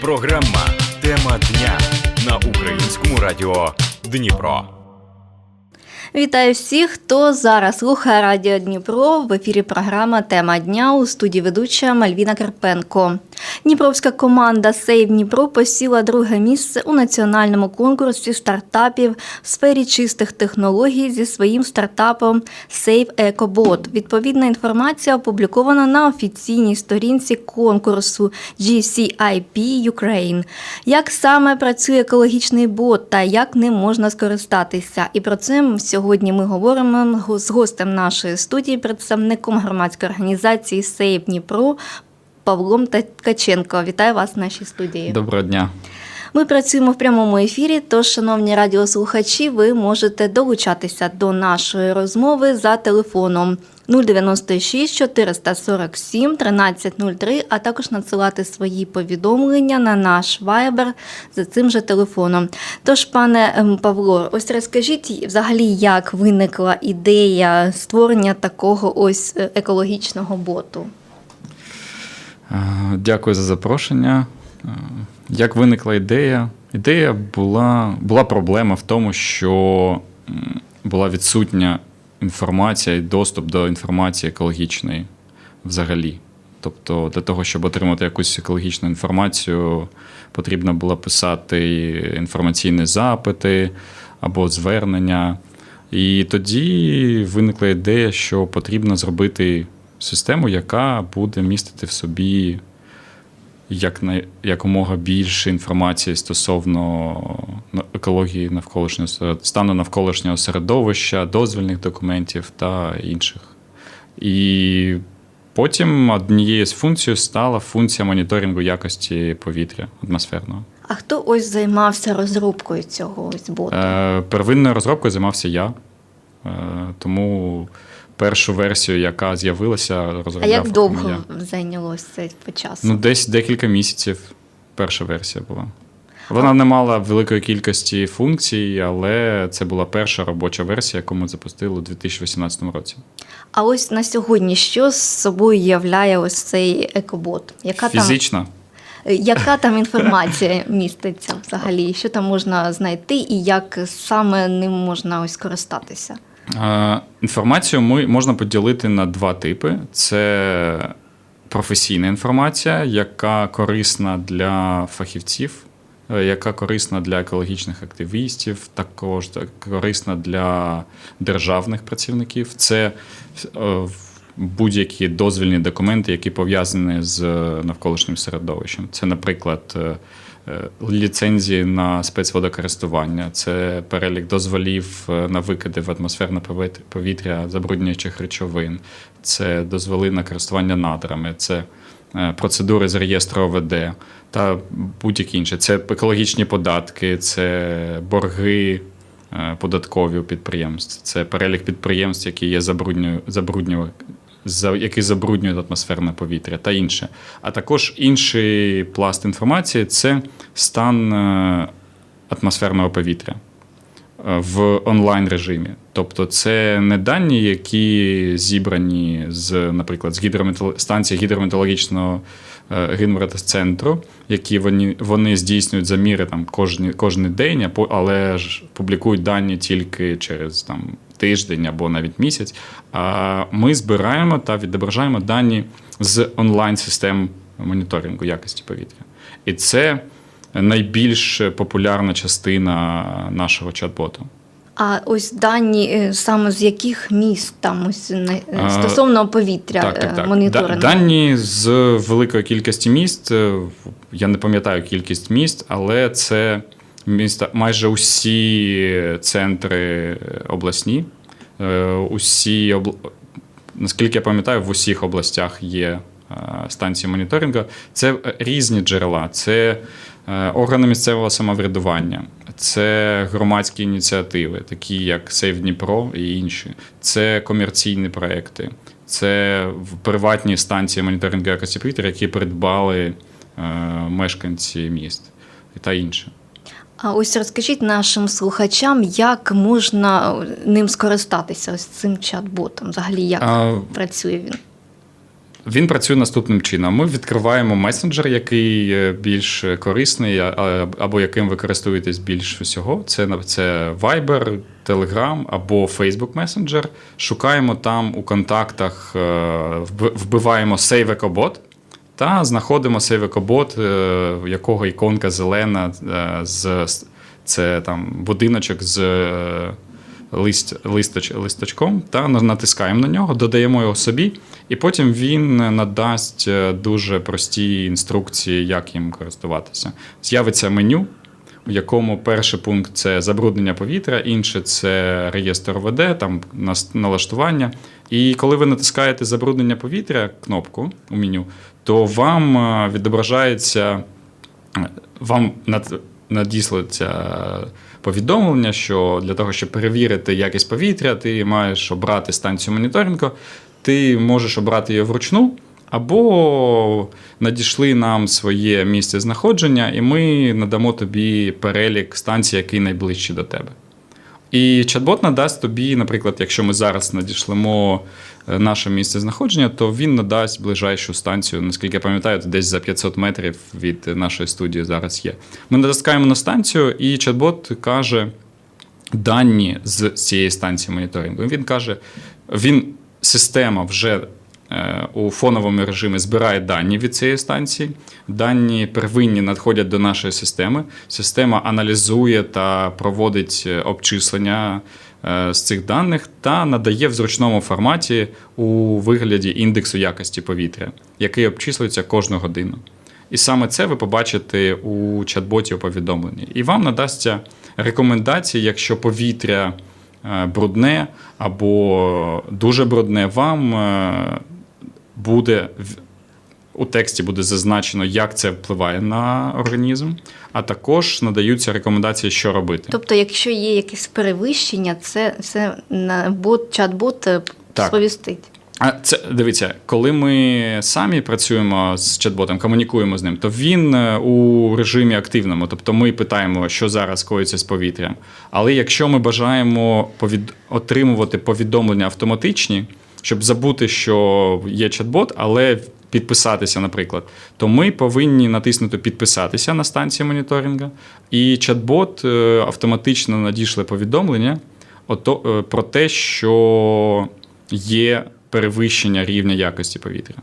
Програма Тема дня на українському радіо Дніпро. Вітаю всіх, хто зараз слухає Радіо Дніпро. В ефірі програма Тема дня у студії ведуча Мальвіна Карпенко. Дніпровська команда Сейв Дніпро посіла друге місце у національному конкурсі стартапів в сфері чистих технологій зі своїм стартапом Save EcoBot. Відповідна інформація опублікована на офіційній сторінці конкурсу GCIP Ukraine. Як саме працює екологічний бот та як ним можна скористатися? І про це сьогодні ми говоримо з гостем нашої студії, представником громадської організації Сейв Дніпро Павлом Ткаченко. Вітаю вас в нашій студії. Доброго дня. Ми працюємо в прямому ефірі. Тож, шановні радіослухачі, ви можете долучатися до нашої розмови за телефоном 096 447 1303, а також надсилати свої повідомлення на наш вайбер за цим же телефоном. Тож, пане ем, Павло, ось розкажіть взагалі, як виникла ідея створення такого ось е, екологічного боту. Е, Дякую за запрошення. Е, Як виникла ідея? Ідея була, була проблема в тому, що була відсутня інформація і доступ до інформації екологічної взагалі. Тобто, для того, щоб отримати якусь екологічну інформацію, потрібно було писати інформаційні запити або звернення. І тоді виникла ідея, що потрібно зробити систему, яка буде містити в собі як на, якомога більше інформації стосовно екології навколишнього стану навколишнього середовища, дозвільних документів та інших. І потім однією з функцій стала функція моніторингу якості повітря атмосферного. А хто ось займався розробкою цього ось боту? Е, первинною розробкою займався я. Е, тому першу версію, яка з'явилася, розробляв А як довго я. зайнялося це по часу? Ну, десь декілька місяців перша версія була. Вона не мала великої кількості функцій, але це була перша робоча версія, яку ми запустили у 2018 році. А ось на сьогодні що з собою являє ось цей екобот? Яка Фізично. там яка там інформація міститься взагалі? Що там можна знайти, і як саме ним можна ось користатися? Е, Інформацію ми можна поділити на два типи: це професійна інформація, яка корисна для фахівців, е, яка корисна для екологічних активістів, також корисна для державних працівників. Це е, будь-які дозвільні документи, які пов'язані з навколишнім середовищем. Це, наприклад, ліцензії на спецводокористування, це перелік дозволів е, на викиди в атмосферне повітря- забруднюючих речовин, це дозволи на користування надрами, це е, процедури з реєстру ОВД та будь-які інші. Це екологічні податки, це борги е, податкові у підприємств, це перелік підприємств, які є забруднюю, забруднювали. За- Які забруднюють атмосферне повітря та інше. А також інший пласт інформації це стан е, атмосферного повітря е, в онлайн режимі. Тобто, це не дані, які зібрані з, наприклад, з гідрометео... станції гідрометеорологічного е, які вони, вони здійснюють заміри там кожні, кожен день, але ж публікують дані тільки через там, тиждень або навіть місяць. Ми збираємо та відображаємо дані з онлайн-систем моніторингу якості повітря. І це найбільш популярна частина нашого чат-боту. А ось дані е, саме з яких міст там ось стосовно повітря Так, так, е, так. моніторингу? Дані з великої кількості міст. е, Я не пам'ятаю кількість міст, але це міста майже усі центри обласні. Е, Усі обл... наскільки я пам'ятаю, в усіх областях є е, станції моніторингу. Це е, різні джерела. Це е, органи місцевого самоврядування, це громадські ініціативи, такі як Сейв Дніпро і інші. Це комерційні проекти, це приватні станції моніторингу якості повітря, які придбали е, мешканці міст та інше. А ось розкажіть нашим слухачам, як можна ним скористатися ось цим чат-ботом? Взагалі, як А, працює він? Він працює наступним чином. Ми відкриваємо месенджер, який е, більш корисний, або яким ви користуєтесь більш всього. Це, це Viber, Telegram або Facebook Messenger. Шукаємо там у контактах, е, вб- вбиваємо Save EcoBot та знаходимо Save EcoBot, е, в якого іконка зелена е, з це там будиночок з е, лист, листоч, листочком, та натискаємо на нього, додаємо його собі, і потім він надасть дуже прості інструкції, як їм користуватися. З'явиться меню, в якому перший пункт це забруднення повітря, інший це реєстр ОВД, там налаштування. І коли ви натискаєте забруднення повітря кнопку у меню, то вам е, відображається вам над, надіслаться повідомлення, що для того, щоб перевірити якість повітря, ти маєш обрати станцію моніторингу, ти можеш обрати її вручну, або надійшли нам своє місце знаходження, і ми надамо тобі перелік станцій, який найближчий до тебе. І чат-бот надасть тобі, наприклад, якщо ми зараз надішлемо е, наше місце знаходження, то він надасть ближайшу станцію, наскільки я пам'ятаю, десь за 500 метрів від нашої студії зараз є. Ми натискаємо на станцію, і чат-бот каже дані з цієї станції моніторингу. Він каже, він система вже у фоновому режимі збирає дані від цієї станції. Дані первинні надходять до нашої системи. Система аналізує та проводить е, обчислення е, з цих даних та надає в зручному форматі у вигляді індексу якості повітря, який обчислюється кожну годину. І саме це ви побачите у чат-боті у повідомленні. І вам надасться рекомендації, якщо повітря е, брудне або дуже брудне, вам е, буде в- у тексті буде зазначено, як це впливає на організм, а також надаються рекомендації, що робити. Тобто, якщо є якесь перевищення, це, це на бот, чат-бот е, Так. сповістить. А це дивіться, коли ми самі працюємо з чат-ботом, комунікуємо з ним, то він е, у режимі активному. Тобто ми питаємо, що зараз коїться з повітрям. Але якщо ми бажаємо повід... отримувати повідомлення автоматичні, щоб забути, що є чат-бот, але підписатися, наприклад, то ми повинні натиснути підписатися на станції моніторингу, і чат-бот е, автоматично надійшле повідомлення е, про те, що є перевищення рівня якості повітря.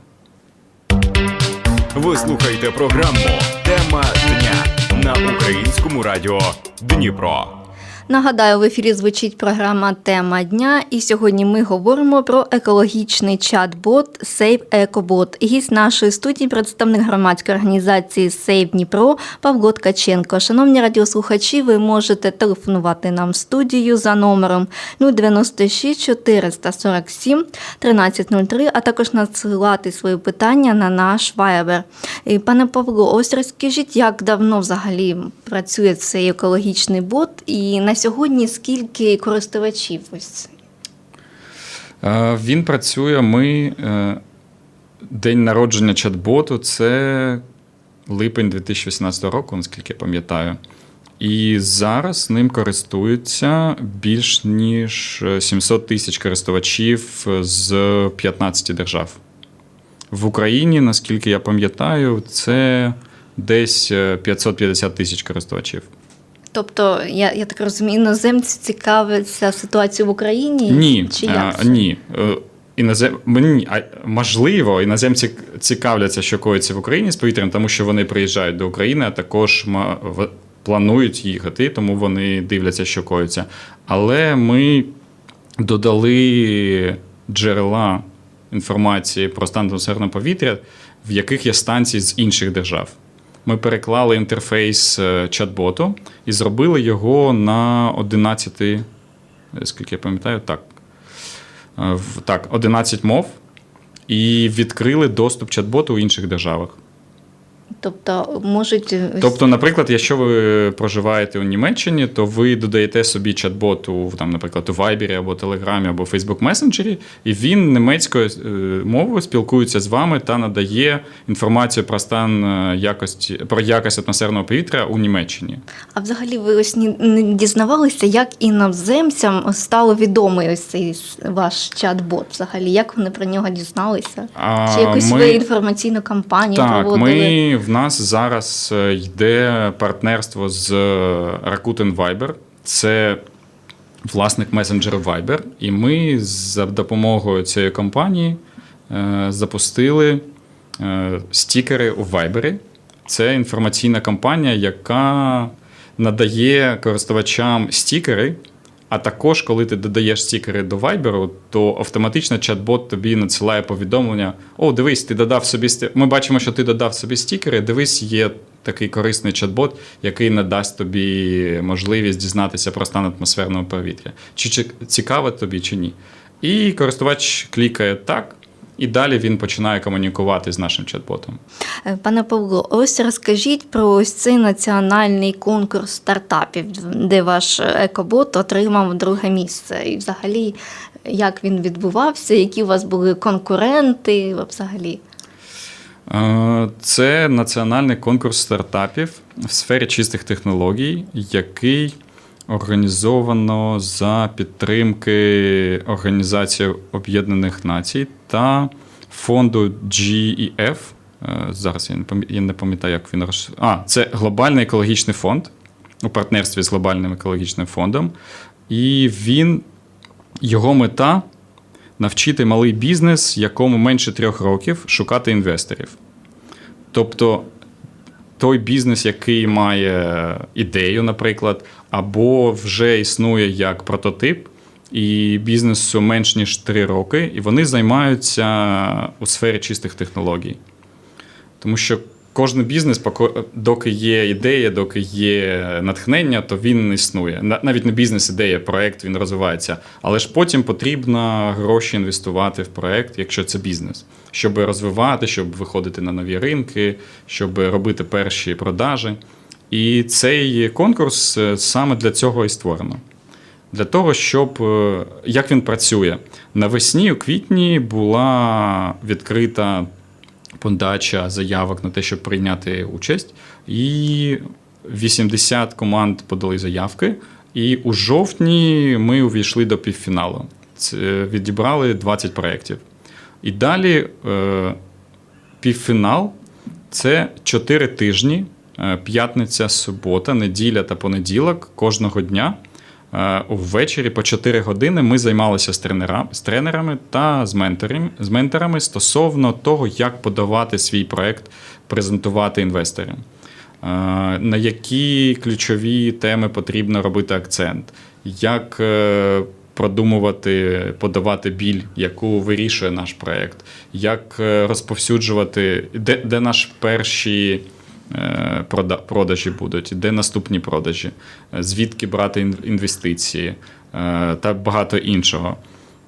Ви слухаєте програму Тема дня на українському радіо Дніпро. Нагадаю, в ефірі звучить програма Тема дня, і сьогодні ми говоримо про екологічний чат-бот Save EcoBot. Гість нашої студії, представник громадської організації Save Дніпро Павло Ткаченко. Шановні радіослухачі, ви можете телефонувати нам в студію за номером 096 447 1303, а також надсилати свої питання на наш. І, Пане Павло, ось розкажіть, як давно взагалі працює цей екологічний бот, і на сьогодні скільки користувачів ось Е, Він працює. Ми е, день народження чат-боту це липень 2018 року, наскільки я пам'ятаю. І зараз ним користуються більш ніж 700 тисяч користувачів з 15 держав. В Україні, наскільки я пам'ятаю, це десь е, 550 тисяч користувачів. Тобто, я, я так розумію, іноземці цікавляться ситуацією в Україні? Ні, Чи а, як? це? ні. Е, Інозем... Мені, а, можливо, іноземці цікавляться, що коїться в Україні з повітрям, тому що вони приїжджають до України, а також ма- в- планують їхати, тому вони дивляться, що коїться. Але ми додали джерела інформації про стан атмосферного повітря, в яких є станції з інших держав. Ми переклали інтерфейс е, чат-боту і зробили його на 11, е, скільки я пам'ятаю, так. Е, Так, 11 мов і відкрили доступ чат-боту у інших державах. Тобто можуть Тобто, наприклад, якщо ви проживаєте у Німеччині, то ви додаєте собі чат-бот у, там, наприклад, у Viber або Telegram або Facebook Messenger, і він німецькою е, мовою спілкується з вами та надає інформацію про стан е, якості про якість атмосферного повітря у Німеччині. А взагалі ви ось не дізнавалися, як іноземцям стало відомий ось цей ваш чат-бот? Взагалі, як вони про нього дізналися? А Чи якусь ми- ви інформаційну кампанію Так, проводили? ми в нас зараз е, йде партнерство з е, Rakuten Viber. Це власник месенджеру Viber. І ми за допомогою цієї компанії е, запустили стікери у Viber. Це інформаційна кампанія, яка надає користувачам стікери. А також, коли ти додаєш стікери до Viber, то автоматично чат-бот тобі надсилає повідомлення: О, дивись, ти додав собі сті- Ми бачимо, що ти додав собі стікери. Дивись, є такий корисний чат-бот, який надасть тобі можливість дізнатися про стан атмосферного повітря. Чи цікаво тобі, чи ні. І користувач клікає так, і далі він починає комунікувати з нашим чат-ботом. Е, Пане Павло, ось розкажіть про ось цей національний конкурс стартапів, де ваш екобот отримав друге місце. І взагалі, як він відбувався, які у вас були конкуренти взагалі? Е, Це національний конкурс стартапів в сфері чистих технологій, який організовано за підтримки Організації Об'єднаних Націй та фонду GEF. Е, Зараз я не пам'ятаю, як він роз... А, це глобальний екологічний фонд у партнерстві з глобальним екологічним фондом. І він, його мета навчити малий бізнес, якому менше трьох років, шукати інвесторів. Тобто той бізнес, який має ідею, наприклад, або вже існує як прототип, і бізнесу менш ніж 3 роки, і вони займаються у сфері чистих технологій. Тому що кожен бізнес, доки є ідея, доки є натхнення, то він існує. Навіть не бізнес-ідея, проект він розвивається. Але ж потім потрібно гроші інвестувати в проект, якщо це бізнес, щоб розвивати, щоб виходити на нові ринки, щоб робити перші продажі. І цей конкурс е, саме для цього і створено. Для того, щоб е, як він працює. Навесні, у квітні, була відкрита подача заявок на те, щоб прийняти участь, і 80 команд подали заявки. І у жовтні ми увійшли до півфіналу. Це відібрали 20 проєктів. І далі е, півфінал це 4 тижні, е, п'ятниця, субота, неділя та понеділок кожного дня. Е, Ввечері по 4 години ми займалися з тренерами, з тренерами та з менторами, з менторами стосовно того, як подавати свій проект, презентувати інвесторам. Е, На які ключові теми потрібно робити акцент, як е, продумувати, подавати біль, яку вирішує наш проект, як е, розповсюджувати, де, де наші перші е, продажі будуть, де наступні продажі, звідки брати інвестиції е, та багато іншого.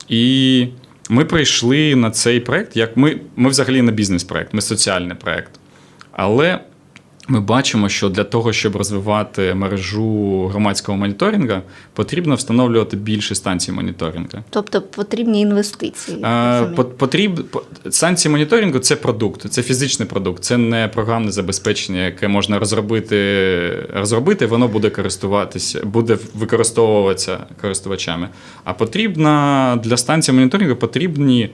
І ми прийшли на цей проект, як ми, ми взагалі не бізнес-проект, ми соціальний проект. Але ми бачимо, що для того, щоб розвивати мережу громадського моніторингу, потрібно встановлювати більше станцій моніторингу. Тобто потрібні інвестиції. Е, Потріб... Станції моніторингу це продукт, це фізичний продукт, це не програмне забезпечення, яке можна розробити, розробити, воно буде користуватися, буде використовуватися користувачами. А потрібно для станції моніторингу потрібні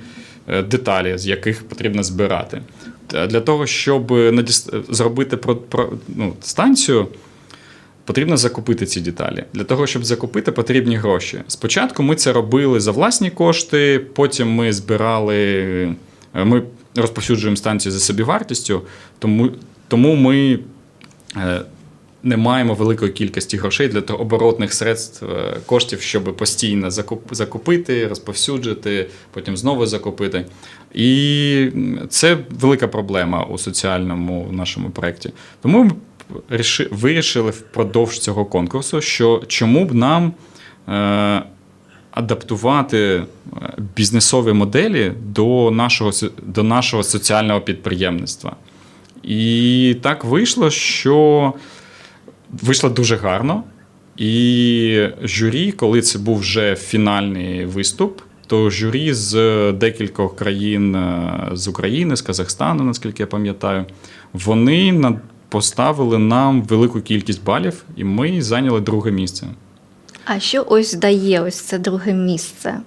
е, деталі, з яких потрібно збирати. Для того, щоб надіс- зробити про, про, ну, станцію, Потрібно закупити ці деталі. Для того, щоб закупити, потрібні гроші. Спочатку ми це робили за власні кошти, потім ми збирали, е, ми розповсюджуємо станцію за собівартістю, тому, тому ми е, не маємо великої кількості грошей для того оборотних средств е, коштів, щоб постійно закуп, закупити, розповсюджити, потім знову закупити. І це велика проблема у соціальному нашому проєкті. Тому ми ріши- вирішили впродовж цього конкурсу, що чому б нам е, адаптувати е, бізнесові моделі до нашого, до нашого соціального підприємництва. І так вийшло, що вийшло дуже гарно. І журі, коли це був вже фінальний виступ, то журі з декількох країн е, з України, з Казахстану, наскільки я пам'ятаю, вони поставили нам велику кількість балів, і ми зайняли друге місце. А що ось дає ось це друге місце?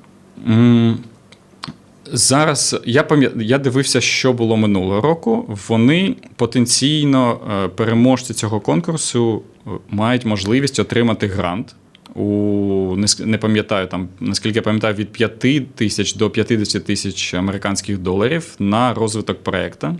Зараз я пам'ятаю, я дивився, що було минулого року. Вони потенційно е, переможці цього конкурсу е, мають можливість отримати грант. У не, пам'ятаю там, наскільки я пам'ятаю, від 5 тисяч до 50 тисяч американських доларів на розвиток проекту.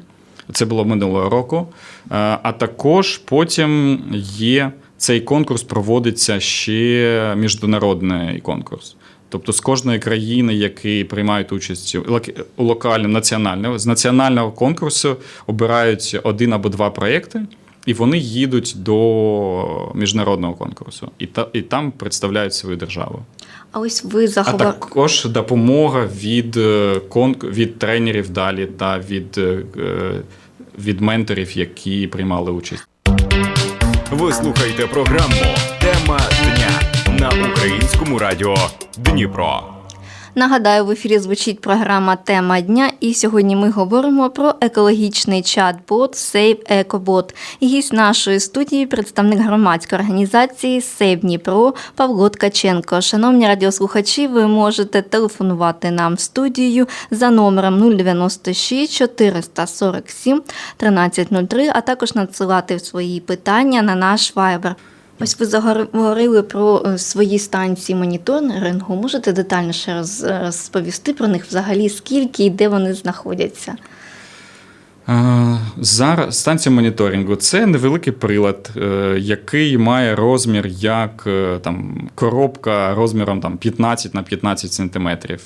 Це було минулого року. Е, А також потім є цей конкурс проводиться ще міжнародний конкурс. Тобто з кожної країни, які приймають участь у лок- локальному національному з національного конкурсу обирають один або два проєкти, і вони їдуть до міжнародного конкурсу, і та і там представляють свою державу. А ось ви А також допомога від е, конк- від тренерів далі та від, е, від менторів, які приймали участь. Ви слухаєте програму на українському радіо Дніпро. Нагадаю, в ефірі звучить програма Тема дня, і сьогодні ми говоримо про екологічний чат-бот Save EcoBot. Гість нашої студії, представник громадської організації Save Дніпро Павло Ткаченко. Шановні радіослухачі, ви можете телефонувати нам в студію за номером 096 447 1303, а також надсилати свої питання на наш Viber. Ось ви заговорили про е, свої станції моніторингу. Можете детальніше роз- розповісти про них взагалі, скільки і де вони знаходяться? Е, Зараз станція моніторингу це невеликий прилад, е, який має розмір як е, там, коробка розміром там, 15 на 15 сантиметрів.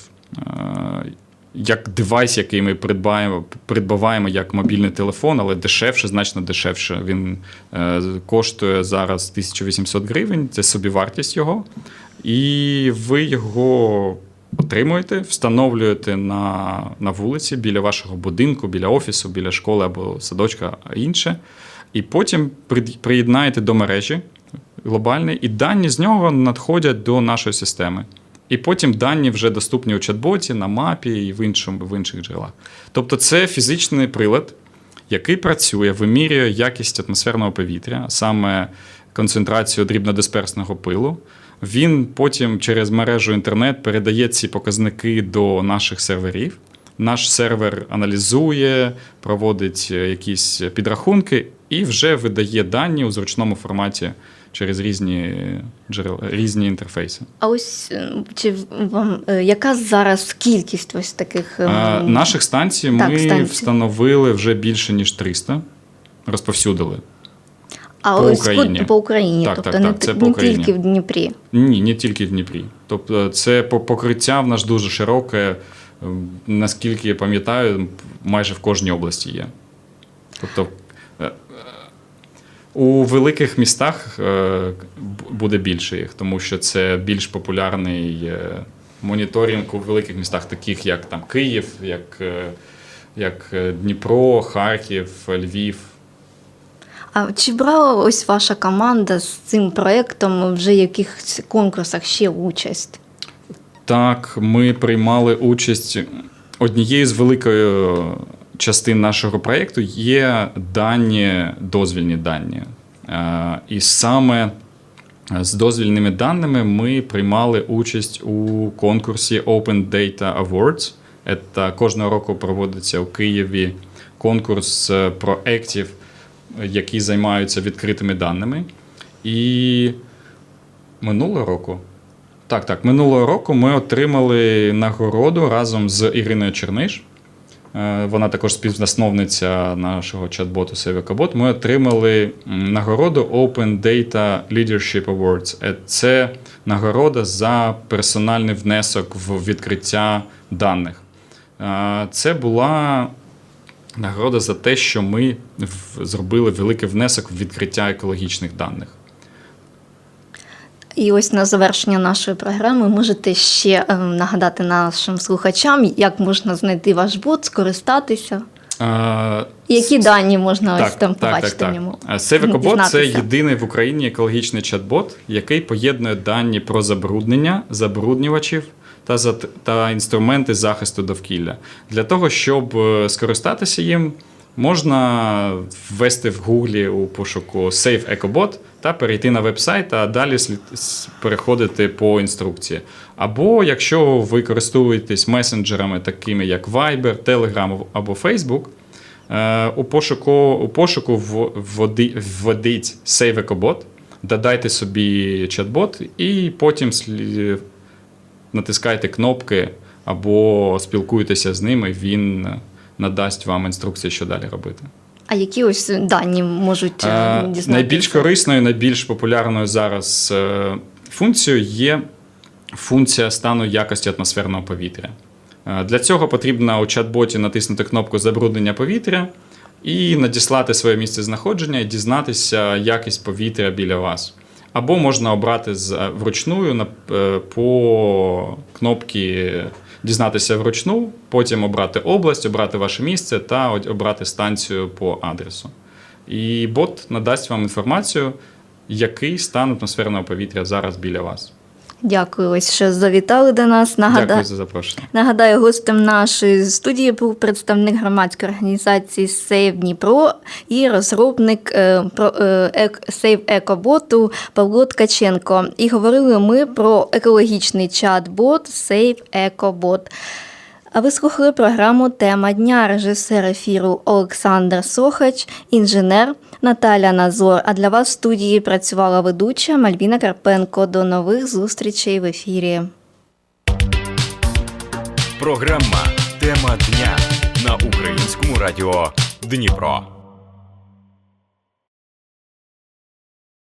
Як девайс, який ми придбаємо, придбаваємо як мобільний телефон, але дешевше, значно дешевше. Він е, коштує зараз 1800 гривень, це собівартість його. І ви його отримуєте, встановлюєте на, на вулиці біля вашого будинку, біля офісу, біля школи або садочка, а інше. І потім приєднаєте до мережі глобальної, і дані з нього надходять до нашої системи. І потім дані вже доступні у чат-боті, на мапі і в, іншому, в інших джерелах. Тобто це фізичний прилад, який працює, вимірює якість атмосферного повітря, саме концентрацію дрібнодисперсного пилу. Він потім через мережу інтернет передає ці показники до наших серверів. Наш сервер аналізує, проводить якісь підрахунки і вже видає дані у зручному форматі через різні джерела, різні інтерфейси. А ось е, чи вам е, яка зараз кількість ось таких А, наших станцій так, ми станцій. встановили вже більше ніж 300, розповсюдили. а по ось Україні. по Україні, Так, тобто так, не, так, це не по Україні. тільки в Дніпрі. Ні, не тільки в Дніпрі. Тобто, це по- покриття в нас дуже широке. Ем, Наскільки я пам'ятаю, майже в кожній області є. Тобто у великих містах е, буде більше їх, тому що це більш популярний е, моніторинг у великих містах, таких як там Київ, як, е, як Дніпро, Харків, Львів. А чи брала ось ваша команда з цим проєктом вже в якихось конкурсах ще участь? Так, ми приймали участь однією з великої частин нашого проєкту є дані, дозвільні дані. Е, І саме з дозвільними даними ми приймали участь у конкурсі Open Data Awards. Це кожного року проводиться у Києві конкурс е, проєктів, які займаються відкритими даними. І минулого року так, так. Минулого року ми отримали нагороду разом з Іриною Черниш. Е, Вона також співзасновниця нашого чат-боту Sevicabot. Ми отримали нагороду Open Data Leadership Awards. Е, Це нагорода за персональний внесок в відкриття даних. Е, Це була нагорода за те, що ми зробили великий внесок в відкриття екологічних даних. І ось на завершення нашої програми можете ще е, нагадати нашим слухачам, як можна знайти ваш бот, скористатися. Е, Які дані можна ось там так, побачити так, в ньому? так. Це єдиний в Україні екологічний чат-бот, який поєднує дані про забруднення, забруднювачів та, та інструменти захисту довкілля. Для того, щоб е, скористатися їм, можна ввести в Гуглі у пошуку Save EcoBot та перейти на веб-сайт, а далі переходити по інструкції. Або якщо ви користуєтесь месенджерами, такими як Viber, Telegram або Facebook, Е, У пошуку, у пошуку в- вводи, введіть Save EcoBot, додайте собі чат-бот, і потім натискайте кнопки або спілкуйтеся з ними, він надасть вам інструкції, що далі робити. А які ось дані можуть е, Е, дізнатися? Найбільш корисною, найбільш популярною зараз е, функцією є функція стану якості атмосферного повітря. Для цього потрібно у чат-боті натиснути кнопку забруднення повітря і надіслати своє місце знаходження і дізнатися якість повітря біля вас. Або можна обрати е, по кнопці дізнатися вручну, потім обрати область, обрати ваше місце та обрати станцію по адресу. І бот надасть вам інформацію, який стан атмосферного повітря зараз біля вас. Дякую, ось що завітали до нас. Нагада... Дякую за запрошення. Нагадаю, гостем нашої студії був представник громадської організації Save Дніпро і розробник е, про е, Save Екоботу Павло Ткаченко. І говорили ми про екологічний чат-бот Save Екобот. А ви слухали програму Тема дня, режисер ефіру Олександр Сохач, інженер Наталя Назор. А для вас в студії працювала ведуча Мальвіна Карпенко. До нових зустрічей в ефірі. Програма Тема дня на українському радіо Дніпро.